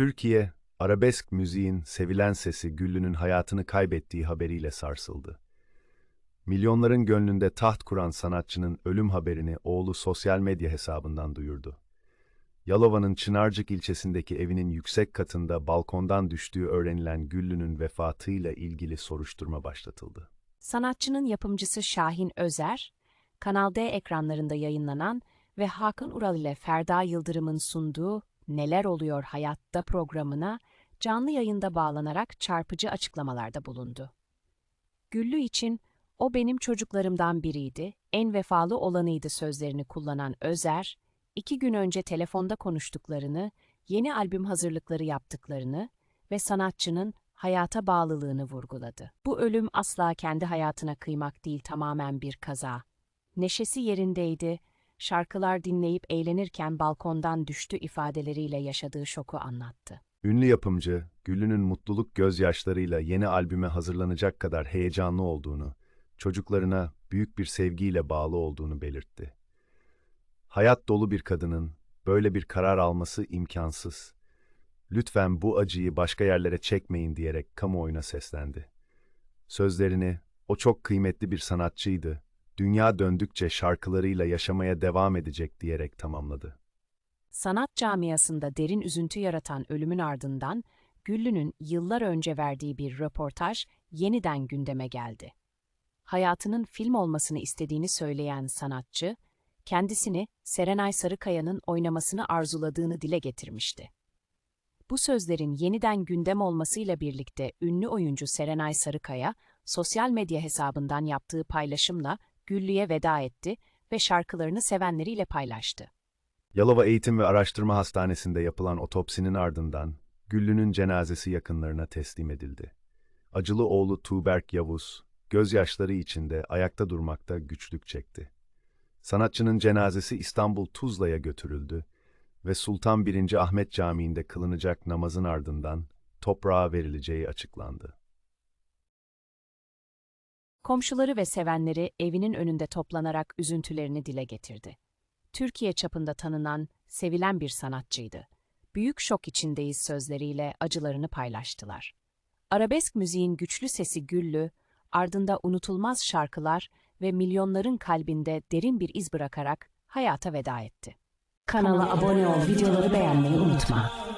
Türkiye, arabesk müziğin sevilen sesi Güllü'nün hayatını kaybettiği haberiyle sarsıldı. Milyonların gönlünde taht kuran sanatçının ölüm haberini oğlu sosyal medya hesabından duyurdu. Yalova'nın Çınarcık ilçesindeki evinin yüksek katında balkondan düştüğü öğrenilen Güllü'nün vefatıyla ilgili soruşturma başlatıldı. Sanatçının yapımcısı Şahin Özer, Kanal D ekranlarında yayınlanan ve Hakan Ural ile Ferda Yıldırım'ın sunduğu Neler Oluyor Hayatta programına canlı yayında bağlanarak çarpıcı açıklamalarda bulundu. Güllü için o benim çocuklarımdan biriydi, en vefalı olanıydı sözlerini kullanan Özer, iki gün önce telefonda konuştuklarını, yeni albüm hazırlıkları yaptıklarını ve sanatçının hayata bağlılığını vurguladı. Bu ölüm asla kendi hayatına kıymak değil tamamen bir kaza. Neşesi yerindeydi, şarkılar dinleyip eğlenirken balkondan düştü ifadeleriyle yaşadığı şoku anlattı. Ünlü yapımcı, Güllü'nün mutluluk gözyaşlarıyla yeni albüme hazırlanacak kadar heyecanlı olduğunu, çocuklarına büyük bir sevgiyle bağlı olduğunu belirtti. Hayat dolu bir kadının böyle bir karar alması imkansız. Lütfen bu acıyı başka yerlere çekmeyin diyerek kamuoyuna seslendi. Sözlerini, o çok kıymetli bir sanatçıydı, dünya döndükçe şarkılarıyla yaşamaya devam edecek diyerek tamamladı. Sanat camiasında derin üzüntü yaratan ölümün ardından Güllü'nün yıllar önce verdiği bir röportaj yeniden gündeme geldi. Hayatının film olmasını istediğini söyleyen sanatçı, kendisini Serenay Sarıkaya'nın oynamasını arzuladığını dile getirmişti. Bu sözlerin yeniden gündem olmasıyla birlikte ünlü oyuncu Serenay Sarıkaya, sosyal medya hesabından yaptığı paylaşımla Güllü'ye veda etti ve şarkılarını sevenleriyle paylaştı. Yalova Eğitim ve Araştırma Hastanesi'nde yapılan otopsinin ardından Güllü'nün cenazesi yakınlarına teslim edildi. Acılı oğlu Tuğberk Yavuz, gözyaşları içinde ayakta durmakta güçlük çekti. Sanatçının cenazesi İstanbul Tuzla'ya götürüldü ve Sultan 1. Ahmet Camii'nde kılınacak namazın ardından toprağa verileceği açıklandı. Komşuları ve sevenleri evinin önünde toplanarak üzüntülerini dile getirdi. Türkiye çapında tanınan, sevilen bir sanatçıydı. Büyük şok içindeyiz sözleriyle acılarını paylaştılar. Arabesk müziğin güçlü sesi Güllü, ardında unutulmaz şarkılar ve milyonların kalbinde derin bir iz bırakarak hayata veda etti. Kanala abone ol, videoları beğenmeyi unutma.